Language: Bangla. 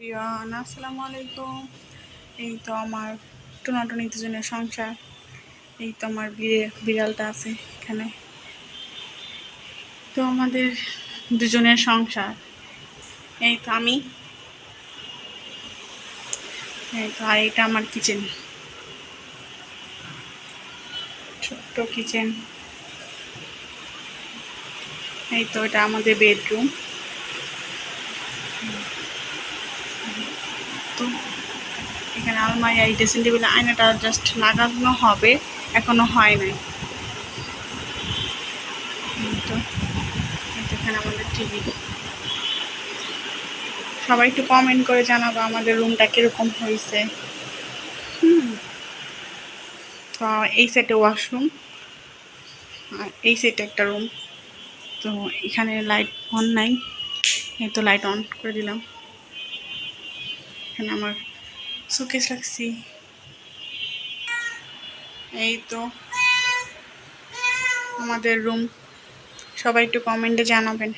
রিয়ান আসসালামু আলাইকুম। এই তো আমার টুনাটুনি দুজনের সংসার। এই তো আমার বিড়ে, বিড়ালটা আছে এখানে। তো আমাদের দুজনের সংসার। এই তো আমি। এই তো, আর এটা আমার কিচেন। ছোট্ট কিচেন। এই তো, এটা আমাদের বেডরুম। তো এখানে আলমারি এই ড্রেসিং টেবিলে আয়নাটা জাস্ট লাগানো হবে, এখনও হয় নাই। তো এখানে আমাদের টিভি সবাই একটু কমেন্ট করে জানাব আমাদের রুমটা কীরকম হয়েছে। হুম। তো এই সেটে ওয়াশরুম আর এই সেটে একটা রুম তো এখানে লাইট অন নাই, এই তো লাইট অন করে দিলাম। এখানে আমার সুকেশ রাখছি এই তো আমাদের রুম সবাই একটু কমেন্টে জানাবেন।